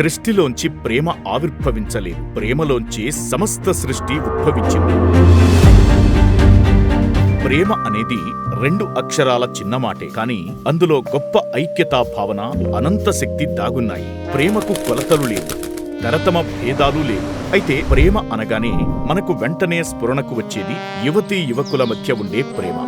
సృష్టిలోంచి ప్రేమ ఆవిర్భవించలేదు. ప్రేమలోంచి సమస్త సృష్టి ఉద్భవించింది. ప్రేమ అనేది రెండు అక్షరాల చిన్న మాటే కానీ అందులో గొప్ప ఐక్యతా భావన అనంత శక్తి దాగున్నాయి. ప్రేమకు కొలతలు లేవు తరతమ భేదాలు లేవు. అయితే ప్రేమ అనగానే మనకు వెంటనే స్ఫురణకు వచ్చేది యువతీ యువకుల మధ్య ఉండే ప్రేమ.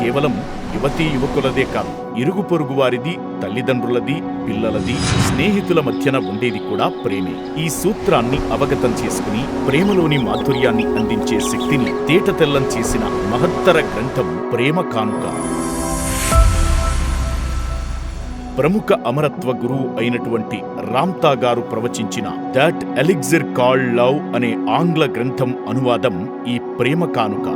కేవలం యువతీ యువకులదే కాదు ఇరుగు పొరుగు వారిది తల్లిదండ్రులది పిల్లలది స్నేహితుల మధ్యన ఉండేది కూడా ప్రేమే. ఈ సూత్రాన్ని అవగతం చేసుకుని ప్రేమలోని మాధుర్యాన్ని అందించే శక్తిని తేటతెల్లం చేసిన మహత్తర గ్రంథం ప్రేమ కానుక. ప్రముఖ అమరత్వ గురువు అయినటువంటి రామ్తా గారు ప్రవచించిన దాట్ ఎలిగ్జిర్ కాల్ లవ్ అనే ఆంగ్ల గ్రంథం అనువాదం ఈ ప్రేమ కానుక.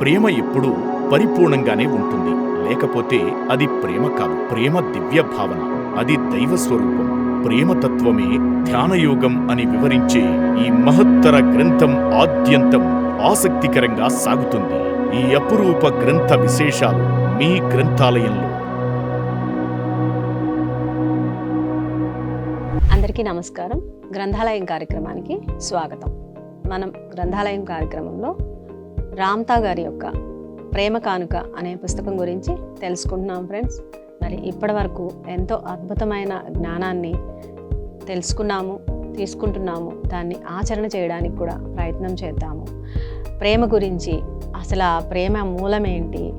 ప్రేమ ఎప్పుడూ పరిపూర్ణంగానే ఉంటుంది. లేకపోతే అది ప్రేమ కాదు. ప్రేమ దివ్య భావన. అది దైవ స్వరూపం. ప్రేమతత్వమే ధ్యానయోగం అని వివరించే ఈ మహత్తర గ్రంథం ఆద్యంతం ఆసక్తికరంగా సాగుతుంది. ఈ అపురూప గ్రంథ విశేషాలు మీ గ్రంథాలయంలో. అందరికీ నమస్కారం. గ్రంథాలయం కార్యక్రమానికి స్వాగతం. మనం గ్రంథాలయం కార్యక్రమంలో రామ్తా గారి యొక్క ప్రేమ కానుక అనే పుస్తకం గురించి తెలుసుకుంటున్నాం ఫ్రెండ్స్ మరి ఇప్పటి వరకు ఎంతో అద్భుతమైన జ్ఞానాన్ని తెలుసుకున్నాము తీసుకుంటున్నాము. దాన్ని ఆచరణ చేయడానికి కూడా ప్రయత్నం చేద్దాము. ప్రేమ గురించి అసలు ఆ ప్రేమ మూలం ఏంటి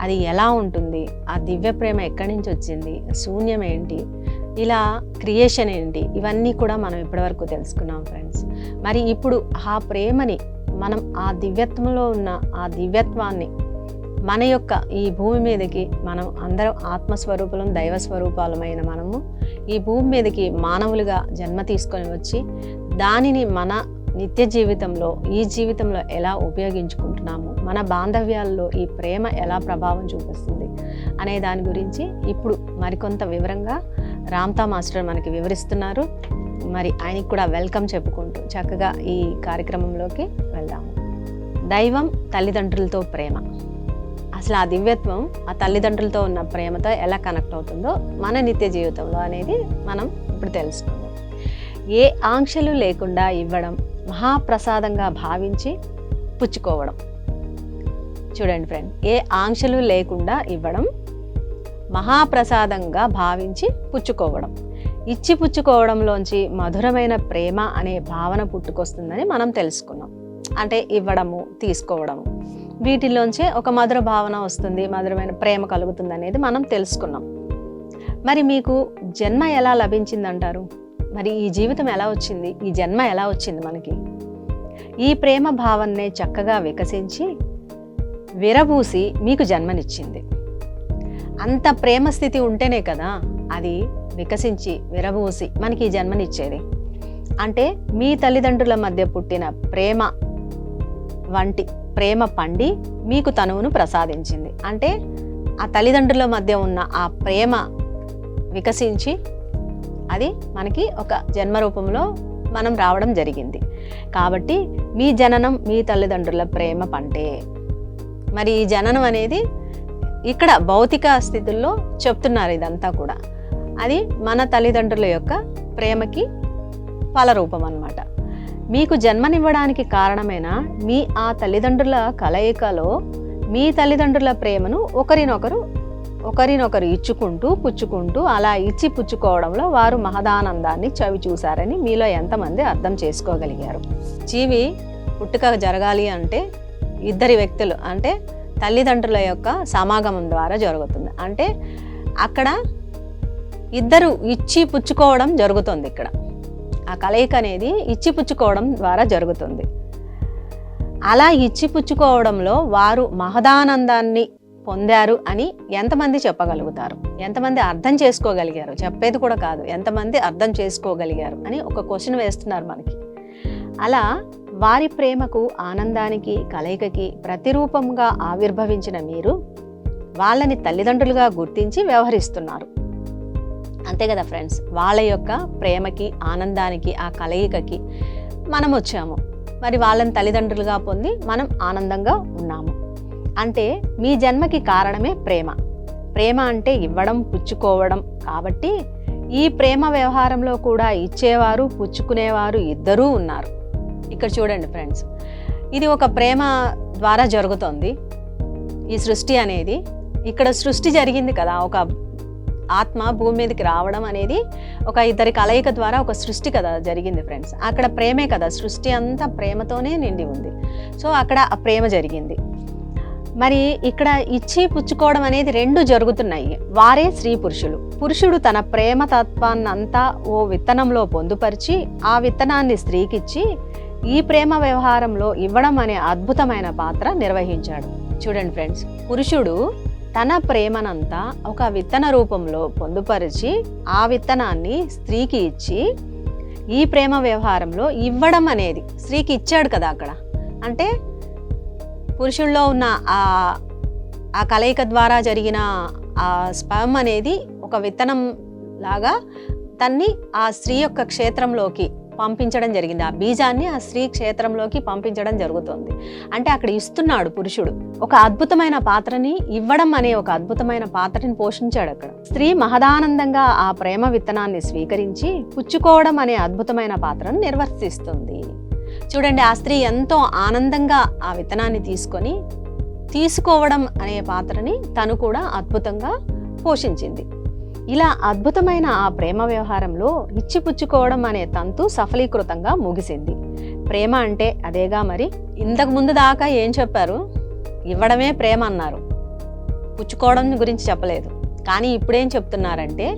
అది ఎలా ఉంటుంది? ఆ దివ్య ప్రేమ ఎక్కడి నుంచి వచ్చింది? శూన్యం ఏంటి? ఇలా క్రియేషన్ ఏంటి? ఇవన్నీ కూడా మనం ఇప్పటివరకు తెలుసుకున్నాం ఫ్రెండ్స్ మరి ఇప్పుడు ఆ ప్రేమని మనం ఆ దివ్యత్వంలో ఉన్న ఆ దివ్యత్వాన్ని మన యొక్క ఈ భూమి మీదకి మనం అందరం ఆత్మస్వరూపులం దైవ స్వరూపాలమైన మనము ఈ భూమి మీదకి మానవులుగా జన్మ తీసుకొని వచ్చి దానిని మన నిత్య జీవితంలో ఈ జీవితంలో ఎలా ఉపయోగించుకుంటున్నాము మన బాంధవ్యాల్లో ఈ ప్రేమ ఎలా ప్రభావం చూపిస్తుంది అనే దాని గురించి ఇప్పుడు మరికొంత వివరంగా రామ్తా మాస్టర్ మనకి వివరిస్తున్నారు. మరి ఆయనకి కూడా వెల్కమ్ చెప్పుకుంటూ చక్కగా ఈ కార్యక్రమంలోకి వెళ్దాము. దైవం తల్లిదండ్రులతో ప్రేమ. అసలు ఆ దివ్యత్వం ఆ తల్లిదండ్రులతో ఉన్న ప్రేమతో ఎలా కనెక్ట్ అవుతుందో మన నిత్య జీవితంలో అనేది మనం ఇప్పుడు తెలుసుకుందాం. ఏ ఆంక్షలు లేకుండా ఇవ్వడం మహాప్రసాదంగా భావించి పుచ్చుకోవడం. చూడండి ఫ్రెండ్ ఏ ఆంక్షలు లేకుండా ఇవ్వడం మహాప్రసాదంగా భావించి పుచ్చుకోవడం. ఇచ్చి పుచ్చుకోవడంలోంచి మధురమైన ప్రేమ అనే భావన పుట్టుకొస్తుందని మనం తెలుసుకున్నాం. అంటే ఇవ్వడము తీసుకోవడము. వీటిలోంచే ఒక మధుర భావన వస్తుంది మధురమైన ప్రేమ కలుగుతుంది అనేది మనం తెలుసుకున్నాం. మరి మీకు జన్మ ఎలా లభించిందంటారు? మరి ఈ జీవితం ఎలా వచ్చింది? ఈ జన్మ ఎలా వచ్చింది మనకి? ఈ ప్రేమ భావన్నే చక్కగా వికసించి విరబూసి మీకు జన్మనిచ్చింది. అంత ప్రేమ స్థితి ఉంటేనే కదా అది వికసించి విరబూసి మనకి ఈ జన్మనిచ్చేది. అంటే మీ తల్లిదండ్రుల మధ్య పుట్టిన ప్రేమ వంటి ప్రేమ పండి మీకు తనువును ప్రసాదించింది. అంటే ఆ తల్లిదండ్రుల మధ్య ఉన్న ఆ ప్రేమ వికసించి అది మనకి ఒక జన్మ రూపంలో మనం రావడం జరిగింది. కాబట్టి మీ జననం మీ తల్లిదండ్రుల ప్రేమ పంటే. మరి ఈ జననం అనేది ఇక్కడ భౌతిక స్థితుల్లో చెప్తున్నారు ఇదంతా కూడా. అది మన తల్లిదండ్రుల యొక్క ప్రేమకి ఫలరూపం అన్నమాట మీకు జన్మనివ్వడానికి కారణమైన? మీ ఆ తల్లిదండ్రుల కలయికలో మీ తల్లిదండ్రుల ప్రేమను ఒకరినొకరు ఒకరినొకరు ఇచ్చుకుంటూ పుచ్చుకుంటూ అలా ఇచ్చి పుచ్చుకోవడంలో వారు మహదానందాన్ని చవి చూశారని మీలో ఎంతమంది అర్థం చేసుకోగలిగారు? జీవి పుట్టుక జరగాలి అంటే ఇద్దరి వ్యక్తులు అంటే తల్లిదండ్రుల యొక్క సమాగమం ద్వారా జరుగుతుంది. అంటే అక్కడ ఇద్దరు ఇచ్చి పుచ్చుకోవడం జరుగుతుంది ఇక్కడ. ఆ కలయిక అనేది ఇచ్చిపుచ్చుకోవడం ద్వారా జరుగుతుంది. అలా ఇచ్చిపుచ్చుకోవడంలో వారు మహదానందాన్ని పొందారు అని ఎంతమంది చెప్పగలుగుతారు? ఎంతమంది అర్థం చేసుకోగలిగారు? చెప్పేది కూడా కాదు. ఎంతమంది అర్థం చేసుకోగలిగారు? అని ఒక క్వశ్చన్ వేస్తున్నారు మనకి. అలా వారి ప్రేమకు ఆనందానికి కలయికకి ప్రతిరూపంగా ఆవిర్భవించిన మీరు వాళ్ళని తల్లిదండ్రులుగా గుర్తించి వ్యవహరిస్తున్నారు. అంతే కదా ఫ్రెండ్స్? వాళ్ళ యొక్క ప్రేమకి ఆనందానికి ఆ కలయికకి మనం వచ్చాము. మరి వాళ్ళని తల్లిదండ్రులుగా పొంది మనం ఆనందంగా ఉన్నాము. అంటే మీ జన్మకి కారణమే ప్రేమ. ప్రేమ అంటే ఇవ్వడం పుచ్చుకోవడం కాబట్టి ఈ ప్రేమ వ్యవహారంలో కూడా ఇచ్చేవారు పుచ్చుకునేవారు ఇద్దరూ ఉన్నారు. ఇక్కడ చూడండి ఫ్రెండ్స్. ఇది ఒక ప్రేమ ద్వారా జరుగుతోంది. ఈ సృష్టి అనేది ఇక్కడ సృష్టి జరిగింది కదా ఒక ఆత్మ భూమి మీదకి రావడం అనేది ఒక ఇద్దరి కలయిక ద్వారా ఒక సృష్టి కదా జరిగింది ఫ్రెండ్స్. అక్కడ ప్రేమే కదా సృష్టి అంతా ప్రేమతోనే నిండి ఉంది. సో అక్కడ ఆ ప్రేమ జరిగింది. మరి ఇక్కడ ఇచ్చి పుచ్చుకోవడం అనేది రెండు జరుగుతున్నాయి. వారే స్త్రీ పురుషులు. పురుషుడు తన ప్రేమ తత్వాన్నంతా ఓ విత్తనంలో పొందుపరిచి ఆ విత్తనాన్ని స్త్రీకిచ్చి ఈ ప్రేమ వ్యవహారంలో ఇవ్వడం అనే అద్భుతమైన పాత్ర నిర్వహించాడు. చూడండి ఫ్రెండ్స్ పురుషుడు తన ప్రేమనంతా ఒక విత్తన రూపంలో పొందుపరిచి ఆ విత్తనాన్ని స్త్రీకి ఇచ్చి ఈ ప్రేమ వ్యవహారంలో ఇవ్వడం అనేది స్త్రీకి ఇచ్చాడు కదా అక్కడ. అంటే పురుషుల్లో ఉన్న ఆ ఆ కలయిక ద్వారా జరిగిన ఆ స్పమ్ అనేది ఒక విత్తనం లాగా తన్ని ఆ స్త్రీ యొక్క క్షేత్రంలోకి పంపించడం జరిగింది. ఆ బీజాన్ని ఆ స్త్రీ క్షేత్రంలోకి పంపించడం జరుగుతుంది. అంటే అక్కడ ఇస్తున్నాడు పురుషుడు. ఒక అద్భుతమైన పాత్రని ఇవ్వడం అనే ఒక అద్భుతమైన పాత్రని పోషించాడు అక్కడ. స్త్రీ మహదానందంగా ఆ ప్రేమ విత్తనాన్ని స్వీకరించి పుచ్చుకోవడం అనే అద్భుతమైన పాత్రను నిర్వర్తిస్తుంది. చూడండి ఆ స్త్రీ ఎంతో ఆనందంగా ఆ విత్తనాన్ని తీసుకొని తీసుకోవడం అనే పాత్రని తను కూడా అద్భుతంగా పోషించింది. ఇలా అద్భుతమైన ఆ ప్రేమ వ్యవహారంలో ఇచ్చిపుచ్చుకోవడం అనే తంతు సఫలీకృతంగా ముగిసింది. ప్రేమ అంటే అదేగా మరి? ఇంతకు ముందు దాకా ఏం చెప్పారు? ఇవ్వడమే ప్రేమ అన్నారు. పుచ్చుకోవడం గురించి చెప్పలేదు. కానీ ఇప్పుడేం చెప్తున్నారంటే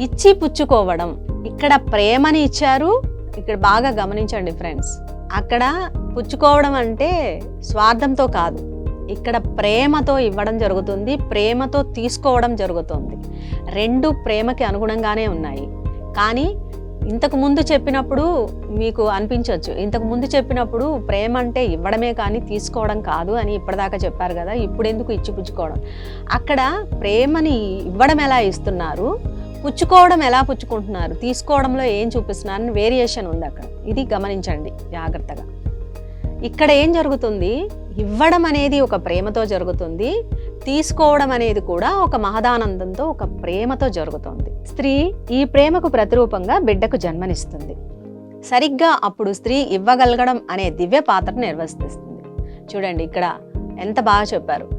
ఇచ్చి పుచ్చుకోవడం ఇక్కడ ప్రేమని ఇచ్చారు. ఇక్కడ బాగా గమనించండి ఫ్రెండ్స్. అక్కడ పుచ్చుకోవడం అంటే స్వార్థంతో కాదు. ఇక్కడ ప్రేమతో ఇవ్వడం జరుగుతుంది ప్రేమతో తీసుకోవడం జరుగుతుంది. రెండు ప్రేమకి అనుగుణంగానే ఉన్నాయి. కానీ ఇంతకు ముందు చెప్పినప్పుడు మీకు అనిపించవచ్చు ఇంతకు ముందు చెప్పినప్పుడు ప్రేమ అంటే ఇవ్వడమే కానీ తీసుకోవడం కాదు అని ఇప్పటిదాకా చెప్పారు కదా ఇప్పుడు ఎందుకు ఇచ్చి పుచ్చుకోవడం అక్కడ ప్రేమని ఇవ్వడం ఎలా ఇస్తున్నారు? పుచ్చుకోవడం ఎలా పుచ్చుకుంటున్నారు? తీసుకోవడంలో ఏం చూపిస్తున్నారని వేరియేషన్ ఉంది అక్కడ. ఇది గమనించండి జాగ్రత్తగా. ఇక్కడ ఏం జరుగుతుంది? ఇవ్వడం అనేది ఒక ప్రేమతో జరుగుతుంది. తీసుకోవడం అనేది కూడా ఒక మహదానందంతో ఒక ప్రేమతో జరుగుతుంది. స్త్రీ ఈ ప్రేమకు ప్రతిరూపంగా బిడ్డకు జన్మనిస్తుంది. సరిగ్గా అప్పుడు స్త్రీ ఇవ్వగలగడం అనే దివ్య పాత్రను నిర్వర్తిస్తుంది. చూడండి ఇక్కడ ఎంత బాగా చెప్పారు.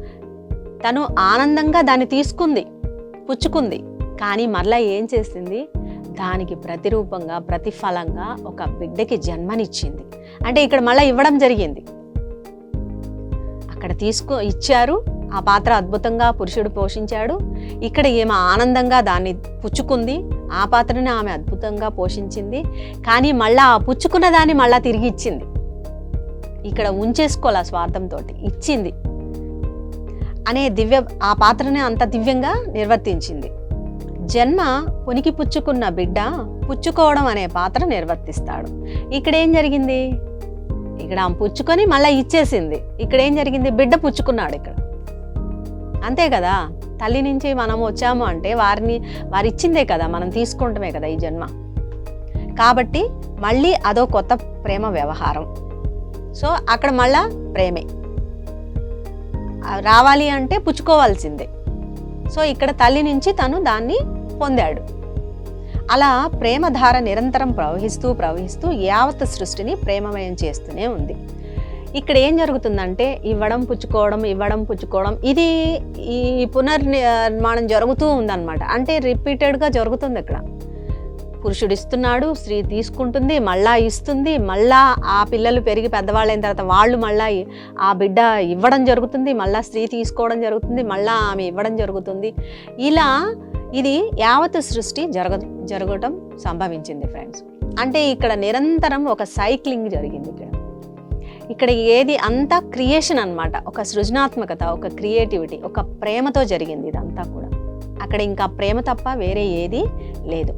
తను ఆనందంగా దాన్ని తీసుకుంది పుచ్చుకుంది కానీ మరలా ఏం చేసింది? దానికి ప్రతిరూపంగా ప్రతిఫలంగా ఒక బిడ్డకి జన్మనిచ్చింది. అంటే ఇక్కడ మళ్ళీ ఇవ్వడం జరిగింది. అక్కడ తీసుకో ఇచ్చారు. ఆ పాత్ర అద్భుతంగా పురుషుడు పోషించాడు. ఇక్కడ ఈమె ఆనందంగా దాన్ని పుచ్చుకుంది. ఆ పాత్రని ఆమె అద్భుతంగా పోషించింది. కానీ మళ్ళా ఆ పుచ్చుకున్న దాన్ని మళ్ళా తిరిగి ఇచ్చింది. ఇక్కడ ఉంచేసుకోలే స్వార్థంతో ఇచ్చింది. అనే దివ్య ఆ పాత్రని అంత దివ్యంగా నిర్వర్తించింది. జన్మ ఉనికి పుచ్చుకున్న బిడ్డ పుచ్చుకోవడం అనే పాత్ర నిర్వర్తిస్తాడు. ఇక్కడ ఏం జరిగింది? ఇక్కడ ఆమె పుచ్చుకొని మళ్ళీ ఇచ్చేసింది. ఇక్కడ ఏం జరిగింది? బిడ్డ పుచ్చుకున్నాడు ఇక్కడ. అంతే కదా? తల్లి నుంచి మనం వచ్చాము అంటే వారిని వారు ఇచ్చిందే కదా? మనం తీసుకుంటమే కదా ఈ జన్మ. కాబట్టి మళ్ళీ అదో కొత్త ప్రేమ వ్యవహారం. సో అక్కడ మళ్ళా ప్రేమే. రావాలి అంటే పుచ్చుకోవాల్సిందే. సో ఇక్కడ తల్లి నుంచి తను దాన్ని పొందాడు. అలా ప్రేమధార నిరంతరం ప్రవహిస్తూ ప్రవహిస్తూ యావత్ సృష్టిని ప్రేమమయం చేస్తూనే ఉంది. ఇక్కడ ఏం జరుగుతుందంటే ఇవ్వడం పుచ్చుకోవడం ఇవ్వడం పుచ్చుకోవడం ఇది ఈ పునర్నిర్మాణం జరుగుతూ ఉందన్నమాట. అంటే రిపీటెడ్గా జరుగుతుంది ఇక్కడ పురుషుడు ఇస్తున్నాడు స్త్రీ తీసుకుంటుంది మళ్ళా ఇస్తుంది మళ్ళా ఆ పిల్లలు పెరిగి పెద్దవాళ్ళైన తర్వాత వాళ్ళు మళ్ళా ఆ బిడ్డ ఇవ్వడం జరుగుతుంది మళ్ళా స్త్రీ తీసుకోవడం జరుగుతుంది మళ్ళా ఆమె ఇవ్వడం జరుగుతుంది. ఇలా ఇది యావత్ సృష్టి జరగ జరగటం సంభవించింది ఫ్రెండ్స్ అంటే ఇక్కడ నిరంతరం ఒక సైక్లింగ్ జరిగింది ఇక్కడ. ఇక్కడ ఏది అంతా క్రియేషన్ అనమాట ఒక సృజనాత్మకత ఒక క్రియేటివిటీ ఒక ప్రేమతో జరిగింది ఇదంతా కూడా. అక్కడ ఇంకా ప్రేమ తప్ప వేరే ఏది లేదు.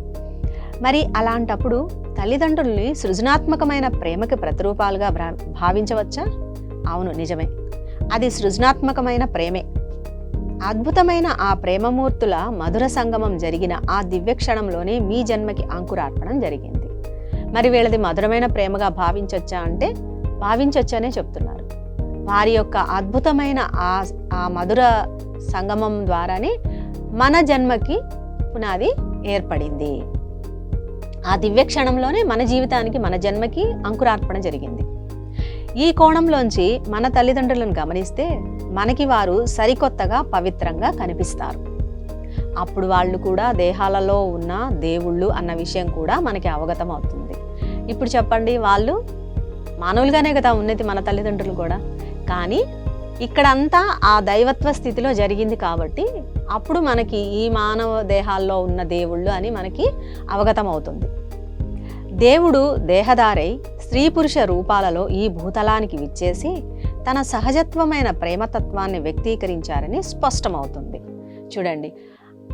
మరి అలాంటప్పుడు తల్లిదండ్రుల్ని సృజనాత్మకమైన ప్రేమకి ప్రతిరూపాలుగా భావించవచ్చా? అవును నిజమే. అది సృజనాత్మకమైన ప్రేమే. అద్భుతమైన ఆ ప్రేమమూర్తుల మధుర సంగమం జరిగిన ఆ దివ్యక్షణంలోనే మీ జన్మకి అంకురార్పణం జరిగింది. మరి వీళ్ళది మధురమైన ప్రేమగా భావించొచ్చా అంటే భావించొచ్చనే చెప్తున్నారు. వారి యొక్క అద్భుతమైన ఆ ఆ మధుర సంగమం ద్వారానే మన జన్మకి పునాది ఏర్పడింది. ఆ దివ్య క్షణంలోనే మన జీవితానికి మన జన్మకి అంకురార్పణ జరిగింది. ఈ కోణంలోంచి మన తల్లిదండ్రులను గమనిస్తే మనకి వారు సరికొత్తగా పవిత్రంగా కనిపిస్తారు. అప్పుడు వాళ్ళు కూడా దేహాలలో ఉన్న దేవుళ్ళు అన్న విషయం కూడా మనకి అవగతం అవుతుంది ఇప్పుడు చెప్పండి వాళ్ళు మానవులుగానే కదా ఉన్నది మన తల్లిదండ్రులు కూడా. కానీ ఇక్కడంతా ఆ దైవత్వ స్థితిలో జరిగింది కాబట్టి అప్పుడు మనకి ఈ మానవ దేహాల్లో ఉన్న దేవుళ్ళు అని మనకి అవగతం అవుతుంది దేవుడు దేహదారై స్త్రీ పురుష రూపాలలో ఈ భూతలానికి విచ్చేసి తన సహజత్వమైన ప్రేమతత్వాన్ని వ్యక్తీకరించారని స్పష్టమవుతుంది. చూడండి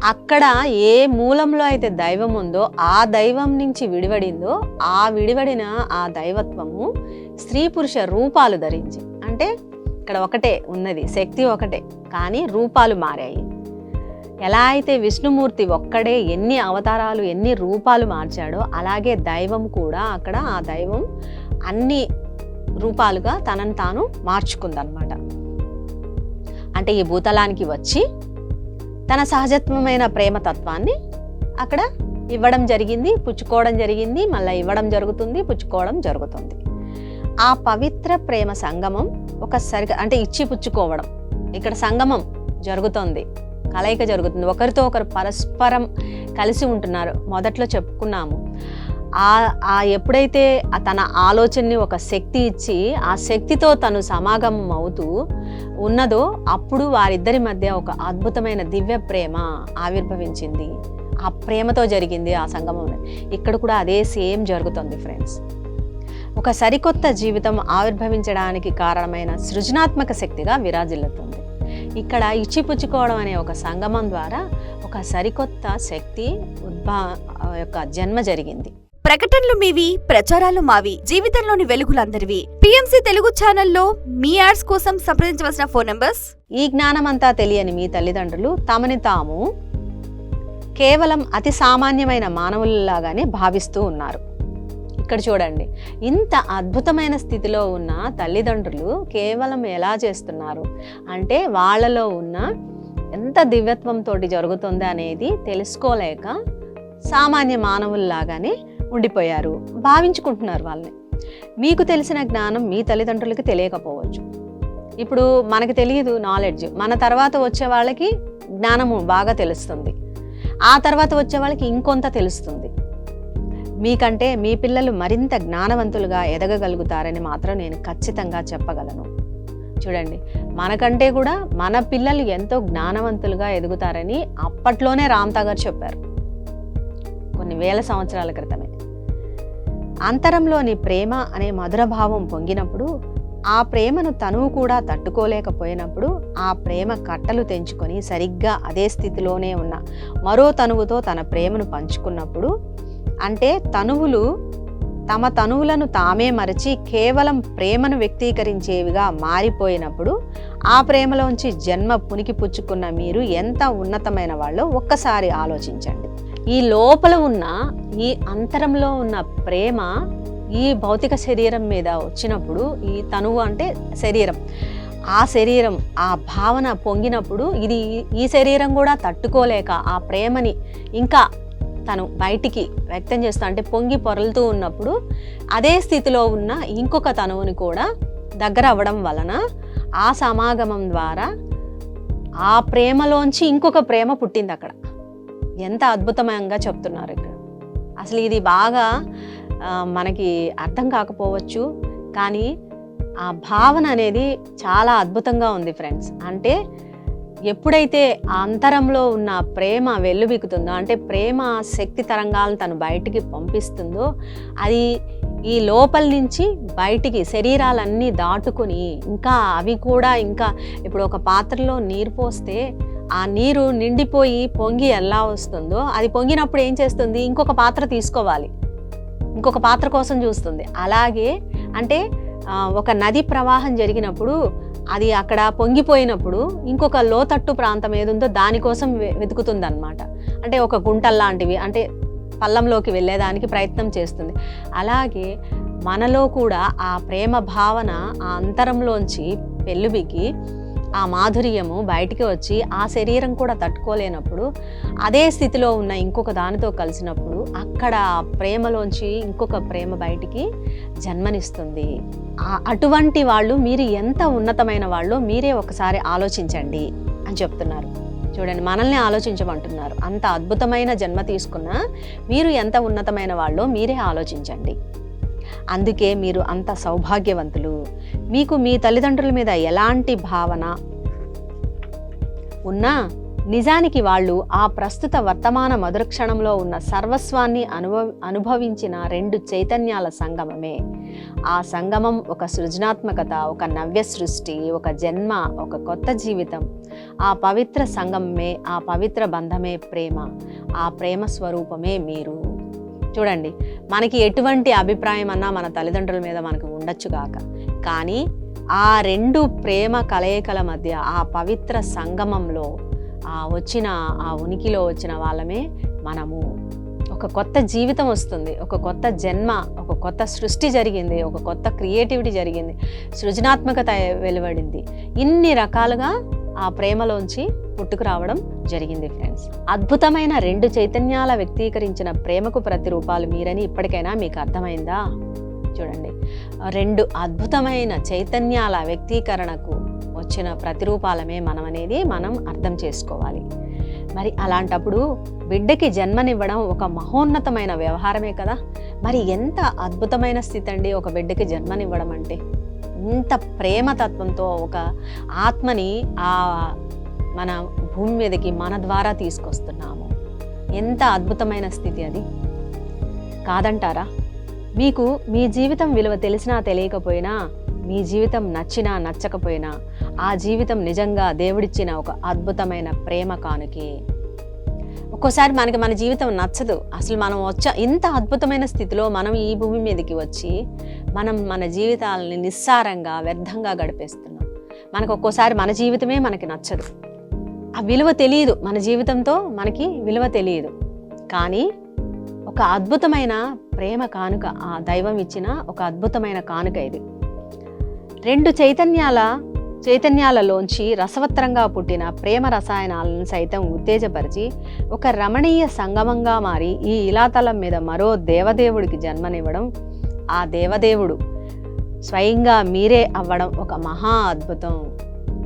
అక్కడ ఏ మూలంలో అయితే దైవం ఉందో ఆ దైవం నుంచి విడివడిందో ఆ విడివడిన ఆ దైవత్వము స్త్రీ పురుష రూపాలు ధరించి అంటే ఇక్కడ ఒకటే ఉన్నది శక్తి ఒకటే కానీ రూపాలు మారాయి. ఎలా అయితే విష్ణుమూర్తి ఒక్కడే ఎన్ని అవతారాలు ఎన్ని రూపాలు మార్చాడో అలాగే దైవం కూడా అక్కడ ఆ దైవం అన్ని రూపాలుగా తనను తాను మార్చుకుందనమాట అంటే ఈ భూతలానికి వచ్చి తన సహజత్వమైన ప్రేమతత్వాన్ని అక్కడ ఇవ్వడం జరిగింది పుచ్చుకోవడం జరిగింది మళ్ళీ ఇవ్వడం జరుగుతుంది పుచ్చుకోవడం జరుగుతుంది. ఆ పవిత్ర ప్రేమ సంగమం ఒక సరిగా అంటే ఇచ్చి పుచ్చుకోవడం. ఇక్కడ సంగమం జరుగుతుంది కలయిక జరుగుతుంది. ఒకరితో ఒకరు పరస్పరం కలిసి ఉంటున్నారు. మొదట్లో చెప్పుకున్నాము. ఆ ఆ ఎప్పుడైతే తన ఆలోచనని ఒక శక్తి ఇచ్చి ఆ శక్తితో తను సమాగమం అవుతూ ఉన్నదో అప్పుడు వారిద్దరి మధ్య ఒక అద్భుతమైన దివ్య ప్రేమ ఆవిర్భవించింది. ఆ ప్రేమతో జరిగింది ఆ సంగమం. ఇక్కడ కూడా అదే సేమ్ జరుగుతుంది ఫ్రెండ్స్. ఒక సరికొత్త జీవితం ఆవిర్భవించడానికి కారణమైన సృజనాత్మక శక్తిగా విరాజిల్లుతుంది. ఇక్కడ ఇచ్చిపుచ్చుకోవడం అనే ఒక సంగమం ద్వారా ఒక సరికొత్త శక్తి ఉద్భా యొక్క జన్మ జరిగింది. ప్రకటనలు మీవి ప్రచారాలు మావి జీవితంలోని వెలుగులందరివి. పిఎంసి తెలుగు ఛానల్లో మీ యాడ్స్ కోసం సంప్రదించవలసిన ఫోన్ నంబర్స్? ఈ జ్ఞానమంతా తెలియని మీ తల్లిదండ్రులు తమని తాము కేవలం అతి సామాన్యమైన మానవులలాగానే భావిస్తూ ఉన్నారు. ఇక్కడ చూడండి ఇంత అద్భుతమైన స్థితిలో ఉన్న తల్లిదండ్రులు కేవలం ఎలా చేస్తున్నారు? అంటే వాళ్ళలో ఉన్న ఎంత దివ్యత్వంతో జరుగుతుంది అనేది తెలుసుకోలేక సామాన్య మానవుల్లాగానే ఉండిపోయారు భావించుకుంటున్నారు వాళ్ళని. మీకు తెలిసిన జ్ఞానం మీ తల్లిదండ్రులకి తెలియకపోవచ్చు. ఇప్పుడు మనకి తెలియదు నాలెడ్జ్ మన తర్వాత వచ్చే వాళ్ళకి జ్ఞానము బాగా తెలుస్తుంది. ఆ తర్వాత వచ్చే వాళ్ళకి ఇంకొంత తెలుస్తుంది. మీకంటే మీ పిల్లలు మరింత జ్ఞానవంతులుగా ఎదగగలుగుతారని మాత్రం నేను ఖచ్చితంగా చెప్పగలను. చూడండి మనకంటే కూడా మన పిల్లలు ఎంతో జ్ఞానవంతులుగా ఎదుగుతారని అప్పట్లోనే రామ్తా గారు చెప్పారు. కొన్ని వేల సంవత్సరాల క్రితమే. అంతరంలోని ప్రేమ అనే మధుర భావం పొంగినప్పుడు ఆ ప్రేమను తనువు కూడా తట్టుకోలేకపోయినప్పుడు ఆ ప్రేమ కట్టలు తెంచుకొని సరిగ్గా అదే స్థితిలోనే ఉన్న మరో తనువుతో తన ప్రేమను పంచుకున్నప్పుడు అంటే తనువులు తమ తనువులను తామే మరచి కేవలం ప్రేమను వ్యక్తీకరించేవిగా మారిపోయినప్పుడు ఆ ప్రేమలోంచి జన్మ పునికి పుచ్చుకున్న మీరు ఎంత ఉన్నతమైన వాళ్ళో ఒక్కసారి ఆలోచించండి. ఈ లోపల ఉన్న ఈ అంతరంలో ఉన్న ప్రేమ ఈ భౌతిక శరీరం మీద వచ్చినప్పుడు ఈ తనువు అంటే శరీరం. ఆ శరీరం ఆ భావన పొంగినప్పుడు ఇది ఈ శరీరం కూడా తట్టుకోలేక ఆ ప్రేమని ఇంకా తను బయటికి వ్యక్తం చేస్తూ అంటే పొంగి పొరలుతూ ఉన్నప్పుడు అదే స్థితిలో ఉన్న ఇంకొక తనువుని కూడా దగ్గర అవ్వడం వలన ఆ సమాగమం ద్వారా ఆ ప్రేమలోంచి ఇంకొక ప్రేమ పుట్టింది అక్కడ ఎంత అద్భుతమయంగా చెప్తున్నారు ఇక్కడ. అసలు ఇది బాగా మనకి అర్థం కాకపోవచ్చు కానీ ఆ భావన అనేది చాలా అద్భుతంగా ఉంది ఫ్రెండ్స్. అంటే ఎప్పుడైతే ఆ అంతరంలో ఉన్న ప్రేమ వెల్లుబిక్కుతుందో అంటే ప్రేమ శక్తి తరంగాలను తను బయటికి పంపిస్తుందో అది ఈ లోపల నుంచి బయటికి శరీరాలన్నీ దాటుకుని ఇంకా అవి కూడా ఇంకా ఇప్పుడు ఒక పాత్రలో నీరు పోస్తే ఆ నీరు నిండిపోయి పొంగి ఎలా వస్తుందో అది పొంగినప్పుడు ఏం చేస్తుంది? ఇంకొక పాత్ర తీసుకోవాలి. ఇంకొక పాత్ర కోసం చూస్తుంది. అలాగే అంటే ఒక నది ప్రవాహం జరిగినప్పుడు అది అక్కడ పొంగిపోయినప్పుడు ఇంకొక లోతట్టు ప్రాంతం ఏదుందో దానికోసం వెతుకుతుంది అనమాట అంటే ఒక గుంటల్లాంటివి అంటే పల్లంలోకి వెళ్ళేదానికి ప్రయత్నం చేస్తుంది. అలాగే మనలో కూడా ఆ ప్రేమ భావన ఆ అంతరంలోంచి పెళ్ళుబికి ఆ మాధుర్యము బయటికి వచ్చి ఆ శరీరం కూడా తట్టుకోలేనప్పుడు అదే స్థితిలో ఉన్న ఇంకొక దానితో కలిసినప్పుడు అక్కడ ప్రేమలోంచి ఇంకొక ప్రేమ బయటికి జన్మనిస్తుంది. అటువంటి వాళ్ళు మీరు ఎంత ఉన్నతమైన వాళ్ళో మీరే ఒకసారి ఆలోచించండి అని చెప్తున్నారు. చూడండి మనల్ని ఆలోచించమంటున్నారు. అంత అద్భుతమైన జన్మ తీసుకున్న మీరు ఎంత ఉన్నతమైన వాళ్ళో మీరే ఆలోచించండి. అందుకే మీరు అంత సౌభాగ్యవంతులు. మీకు మీ తల్లిదండ్రుల మీద ఎలాంటి భావన ఉన్నా నిజానికి వాళ్ళు ఆ ప్రస్తుత వర్తమాన మధుర క్షణంలో ఉన్న సర్వస్వాన్ని అనుభవ అనుభవించిన రెండు చైతన్యాల సంగమమే. ఆ సంగమం ఒక సృజనాత్మకత ఒక నవ్య సృష్టి ఒక జన్మ ఒక కొత్త జీవితం. ఆ పవిత్ర సంగమమే ఆ పవిత్ర బంధమే ప్రేమ. ఆ ప్రేమ స్వరూపమే మీరు. చూడండి మనకి ఎటువంటి అభిప్రాయం అన్నా మన తల్లిదండ్రుల మీద మనకు ఉండొచ్చు కాక కానీ ఆ రెండు ప్రేమ కలయికల మధ్య ఆ పవిత్ర సంగమంలో ఆ వచ్చిన ఆ ఉనికిలో వచ్చిన వాళ్ళమే మనము. ఒక కొత్త జీవితం వస్తుంది ఒక కొత్త జన్మ ఒక కొత్త సృష్టి జరిగింది ఒక కొత్త క్రియేటివిటీ జరిగింది సృజనాత్మకత వెలువడింది. ఇన్ని రకాలుగా ఆ ప్రేమలోంచి పుట్టుకు రావడం జరిగింది ఫ్రెండ్స్ అద్భుతమైన రెండు చైతన్యాల వ్యక్తీకరించిన ప్రేమకు ప్రతిరూపాలు మీరని ఇప్పటికైనా మీకు అర్థమైందా? చూడండి. రెండు అద్భుతమైన చైతన్యాల వ్యక్తీకరణకు వచ్చిన ప్రతిరూపాలమే మనం అనేది మనం అర్థం చేసుకోవాలి. మరి అలాంటప్పుడు బిడ్డకి జన్మనివ్వడం ఒక మహోన్నతమైన వ్యవహారమే కదా? మరి ఎంత అద్భుతమైన స్థితి అండి ఒక బిడ్డకి జన్మనివ్వడం అంటే? ఇంత ప్రేమతత్వంతో ఒక ఆత్మని ఆ మన భూమి మీదకి మన ద్వారా తీసుకొస్తున్నాము. ఎంత అద్భుతమైన స్థితి అది. కాదంటారా? మీకు మీ జీవితం విలువ తెలిసినా తెలియకపోయినా మీ జీవితం నచ్చినా నచ్చకపోయినా ఆ జీవితం నిజంగా దేవుడిచ్చిన ఒక అద్భుతమైన ప్రేమ కానుకే. ఒక్కోసారి మనకి మన జీవితం నచ్చదు. అసలు మనం వచ్చా ఇంత అద్భుతమైన స్థితిలో మనం ఈ భూమి మీదకి వచ్చి మనం మన జీవితాలని నిస్సారంగా వ్యర్థంగా గడిపేస్తున్నాం. మనకు ఒక్కోసారి మన జీవితమే మనకి నచ్చదు. ఆ విలువ తెలియదు. మన జీవితంతో మనకి విలువ తెలియదు. కానీ ఒక అద్భుతమైన ప్రేమ కానుక ఆ దైవం ఇచ్చిన ఒక అద్భుతమైన కానుక ఇది. రెండు చైతన్యాల చైతన్యాలలోంచి రసవత్తరంగా పుట్టిన ప్రేమ రసాయనాలను సైతం ఉత్తేజపరిచి ఒక రమణీయ సంగమంగా మారి ఈ ఇలాతలం మీద మరో దేవదేవుడికి జన్మనివ్వడం ఆ దేవదేవుడు స్వయంగా మీరే అవ్వడం ఒక మహా అద్భుతం.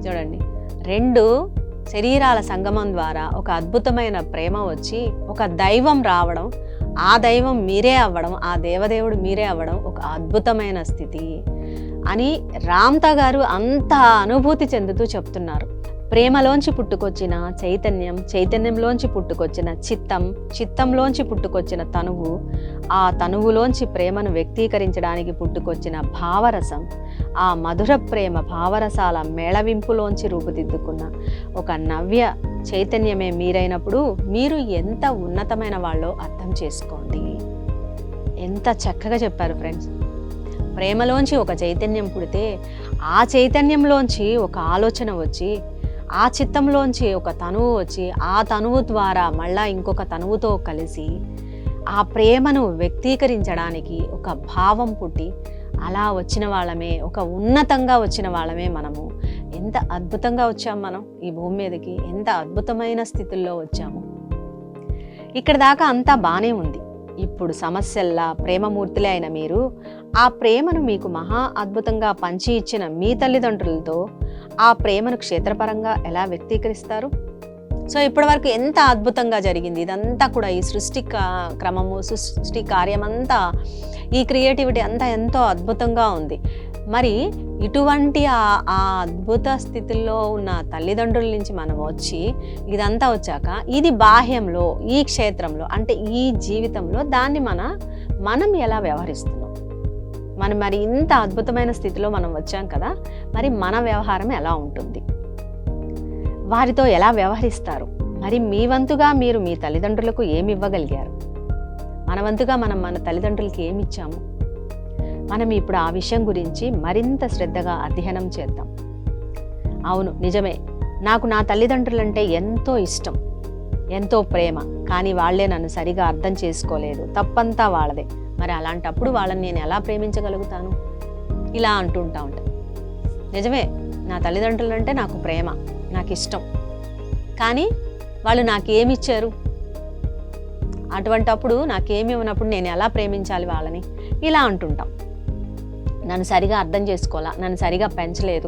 చూడండి. రెండు శరీరాల సంగమం ద్వారా ఒక అద్భుతమైన ప్రేమ వచ్చి ఒక దైవం రావడం ఆ దైవం మీరే అవ్వడం ఆ దేవదేవుడు మీరే అవ్వడం ఒక అద్భుతమైన స్థితి అని రామ్తా గారు అంత అనుభూతి చెందుతూ చెప్తున్నారు. ప్రేమలోంచి పుట్టుకొచ్చిన చైతన్యం చైతన్యంలోంచి పుట్టుకొచ్చిన చిత్తం చిత్తంలోంచి పుట్టుకొచ్చిన తనువు ఆ తనువులోంచి ప్రేమను వ్యక్తీకరించడానికి పుట్టుకొచ్చిన భావరసం ఆ మధుర ప్రేమ భావరసాల మేళవింపులోంచి రూపుదిద్దుకున్న ఒక నవ్య చైతన్యమే మీరైనప్పుడు మీరు ఎంత ఉన్నతమైన వాళ్ళో అర్థం చేసుకోండి. ఎంత చక్కగా చెప్పారు ఫ్రెండ్స్. ప్రేమలోంచి ఒక చైతన్యం పుడితే ఆ చైతన్యంలోంచి ఒక ఆలోచన వచ్చి ఆ చిత్తంలోంచి ఒక తనువు వచ్చి ఆ తనువు ద్వారా మళ్ళా ఇంకొక తనువుతో కలిసి ఆ ప్రేమను వ్యక్తీకరించడానికి ఒక భావం పుట్టి అలా వచ్చిన వాళ్ళమే ఒక ఉన్నతంగా వచ్చిన వాళ్ళమే మనము. ఎంత అద్భుతంగా వచ్చాము మనం ఈ భూమి మీదకి? ఎంత అద్భుతమైన స్థితుల్లో వచ్చాము? ఇక్కడ దాకా అంతా బాగానే ఉంది. ఇప్పుడు సమస్యల్లా ప్రేమమూర్తులే అయిన మీరు ఆ ప్రేమను మీకు మహా అద్భుతంగా పంచి ఇచ్చిన మీ తల్లిదండ్రులతో ఆ ప్రేమను క్షేత్రపరంగా ఎలా వ్యక్తీకరిస్తారు? సో ఇప్పటివరకు ఎంత అద్భుతంగా జరిగింది? ఇదంతా కూడా ఈ సృష్టి క్రమము సృష్టి కార్యమంతా ఈ క్రియేటివిటీ అంతా ఎంతో అద్భుతంగా ఉంది. మరి ఇటువంటి ఆ ఆ అద్భుత స్థితిలో ఉన్న తల్లిదండ్రుల నుంచి మనం వచ్చి ఇదంతా వచ్చాక ఇది బాహ్యంలో ఈ క్షేత్రంలో అంటే ఈ జీవితంలో దాన్ని మన మనం ఎలా వ్యవహరిస్తున్నాం? మనం మరి ఇంత అద్భుతమైన స్థితిలో మనం వచ్చాం కదా మరి మన వ్యవహారం ఎలా ఉంటుంది? వారితో ఎలా వ్యవహరిస్తారు? మరి మీ వంతుగా మీరు మీ తల్లిదండ్రులకు ఏమి ఇవ్వగలిగారు? మన వంతుగా మనం మన తల్లిదండ్రులకి ఏమి ఇచ్చాము? మనం ఇప్పుడు ఆ విషయం గురించి మరింత శ్రద్ధగా అధ్యయనం చేద్దాం. అవును నిజమే. నాకు నా తల్లిదండ్రులంటే ఎంతో ఇష్టం ఎంతో ప్రేమ కానీ వాళ్ళే నన్ను సరిగా అర్థం చేసుకోలేదు. తప్పంతా వాళ్ళదే. మరి అలాంటప్పుడు వాళ్ళని నేను ఎలా ప్రేమించగలుగుతాను? ఇలా అంటుంటా ఉంటా నిజమే నా తల్లిదండ్రులు అంటే నాకు ప్రేమ నాకు ఇష్టం కానీ వాళ్ళు నాకేమిచ్చారు? అటువంటప్పుడు నాకేమి ఇవ్వనప్పుడు నేను ఎలా ప్రేమించాలి వాళ్ళని? ఇలా అంటుంటాం. నన్ను సరిగా అర్థం చేసుకోవాలా? నన్ను సరిగా పెంచలేదు.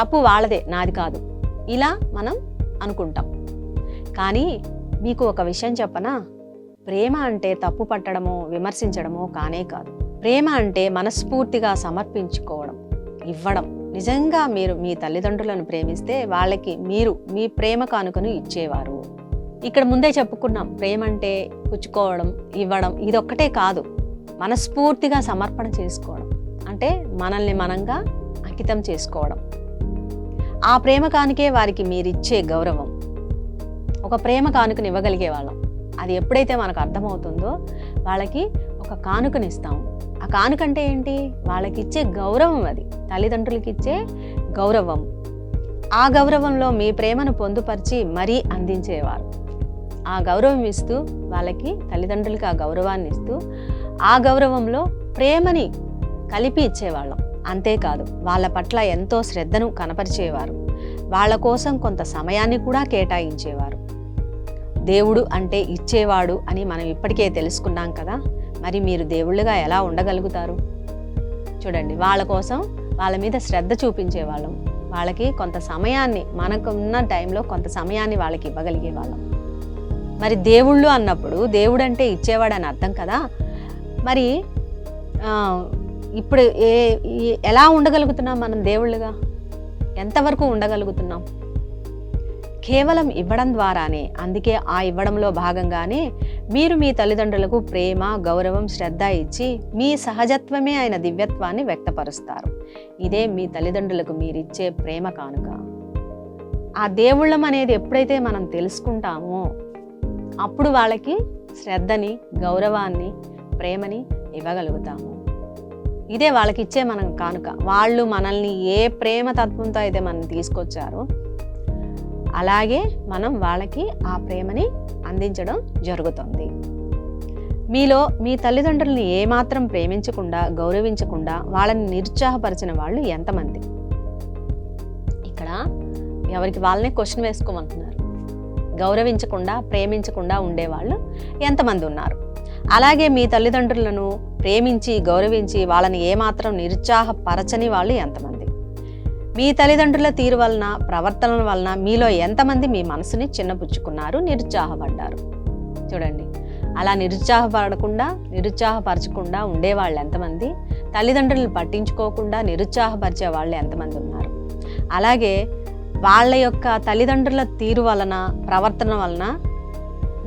తప్పు వాళ్ళదే నాది కాదు. ఇలా మనం అనుకుంటాం. కానీ మీకు ఒక విషయం చెప్పనా? ప్రేమ అంటే తప్పు పట్టడమో విమర్శించడమో కానే కాదు. ప్రేమ అంటే మనస్ఫూర్తిగా సమర్పించుకోవడం ఇవ్వడం. నిజంగా మీరు మీ తల్లిదండ్రులను ప్రేమిస్తే వాళ్ళకి మీరు మీ ప్రేమ కానుకను ఇచ్చేవారు. ఇక్కడ ముందే చెప్పుకున్నాం ప్రేమ అంటే పుచ్చుకోవడం ఇవ్వడం ఇదొక్కటే కాదు. మనస్ఫూర్తిగా సమర్పణ చేసుకోవడం. అంటే మనల్ని మనంగా అంకితం చేసుకోవడం. ఆ ప్రేమ కానుకే వారికి మీరిచ్చే గౌరవం. ఒక ప్రేమ కానుకని ఇవ్వగలిగే వాళ్ళం. అది ఎప్పుడైతే మనకు అర్థమవుతుందో వాళ్ళకి ఒక కానుకనిస్తాము ఆ కానుక అంటే ఏంటి? వాళ్ళకి ఇచ్చే గౌరవం అది. తల్లిదండ్రులకి ఇచ్చే గౌరవం. ఆ గౌరవంలో మీ ప్రేమను పొందుపరిచి మరీ అందించేవారు. ఆ గౌరవం ఇస్తూ వాళ్ళకి తల్లిదండ్రులకి ఆ గౌరవాన్ని ఇస్తూ ఆ గౌరవంలో ప్రేమని కలిపి ఇచ్చేవాళ్ళం. అంతేకాదు వాళ్ళ పట్ల ఎంతో శ్రద్ధను కనపరిచేవారు. వాళ్ళ కోసం కొంత సమయాన్ని కూడా కేటాయించేవారు. దేవుడు అంటే ఇచ్చేవాడు అని మనం ఇప్పటికే తెలుసుకున్నాం కదా మరి మీరు దేవుళ్ళుగా ఎలా ఉండగలుగుతారు? చూడండి వాళ్ళ కోసం వాళ్ళ మీద శ్రద్ధ చూపించేవాళ్ళం. వాళ్ళకి కొంత సమయాన్ని మనకున్న టైంలో కొంత సమయాన్ని వాళ్ళకి ఇవ్వగలిగే వాళ్ళం మరి దేవుళ్ళు అన్నప్పుడు దేవుడు అంటే ఇచ్చేవాడు అని అర్థం కదా? మరి ఇప్పుడు ఏ ఎలా ఉండగలుగుతున్నాం మనం దేవుళ్ళుగా? ఎంతవరకు ఉండగలుగుతున్నాం? కేవలం ఇవ్వడం ద్వారానే అందుకే ఆ ఇవ్వడంలో భాగంగానే మీరు మీ తల్లిదండ్రులకు ప్రేమ గౌరవం శ్రద్ధ ఇచ్చి మీ సహజత్వమే అయిన దివ్యత్వాన్ని వ్యక్తపరుస్తారు. ఇదే మీ తల్లిదండ్రులకు మీరిచ్చే ప్రేమ కానుక. ఆ దేవుళ్ళం అనేది ఎప్పుడైతే మనం తెలుసుకుంటామో అప్పుడు వాళ్ళకి శ్రద్ధని గౌరవాన్ని ప్రేమని ఇవ్వగలుగుతాము. ఇదే వాళ్ళకి ఇచ్చే మనం కానుక. వాళ్ళు మనల్ని ఏ ప్రేమ తత్వంతో అయితే మనం తీసుకొచ్చారో అలాగే మనం వాళ్ళకి ఆ ప్రేమని అందించడం జరుగుతుంది. మీలో మీ తల్లిదండ్రుల్ని ఏమాత్రం ప్రేమించకుండా గౌరవించకుండా వాళ్ళని నిరుత్సాహపరిచిన వాళ్ళు ఎంతమంది? ఇక్కడ ఎవరికి వాళ్ళనే క్వశ్చన్ వేసుకోమంటున్నారు. గౌరవించకుండా ప్రేమించకుండా ఉండేవాళ్ళు ఎంతమంది ఉన్నారు? అలాగే మీ తల్లిదండ్రులను ప్రేమించి గౌరవించి వాళ్ళని ఏమాత్రం నిరుత్సాహపరచని వాళ్ళు ఎంతమంది? మీ తల్లిదండ్రుల తీరు వలన ప్రవర్తన వలన మీలో ఎంతమంది మీ మనసుని చిన్నపుచ్చుకున్నారు నిరుత్సాహపడ్డారు? చూడండి. అలా నిరుత్సాహపడకుండా నిరుత్సాహపరచకుండా ఉండేవాళ్ళు ఎంతమంది? తల్లిదండ్రులను పట్టించుకోకుండా నిరుత్సాహపరిచే వాళ్ళు ఎంతమంది ఉన్నారు? అలాగే వాళ్ళ యొక్క తల్లిదండ్రుల తీరు వలన ప్రవర్తన వలన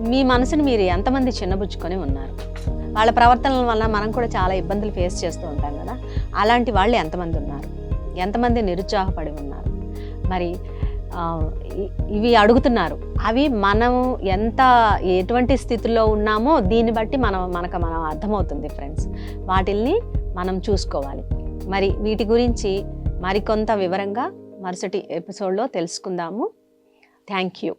మీ మనసుని మీరు ఎంతమంది చిన్నబుచ్చుకొని ఉన్నారు? వాళ్ళ ప్రవర్తనల వలన మనం కూడా చాలా ఇబ్బందులు ఫేస్ చేస్తూ ఉంటాం కదా? అలాంటి వాళ్ళు ఎంతమంది ఉన్నారు? ఎంతమంది నిరుత్సాహపడి ఉన్నారు? మరి ఇవి అడుగుతున్నారు. అవి మనం ఎంత ఎటువంటి స్థితిలో ఉన్నామో దీన్ని బట్టి మనం మనకు మనం అర్థమవుతుంది ఫ్రెండ్స్. వాటిల్ని మనం చూసుకోవాలి. మరి వీటి గురించి మరికొంత వివరంగా మరుసటి ఎపిసోడ్లో తెలుసుకుందాము. Thank you.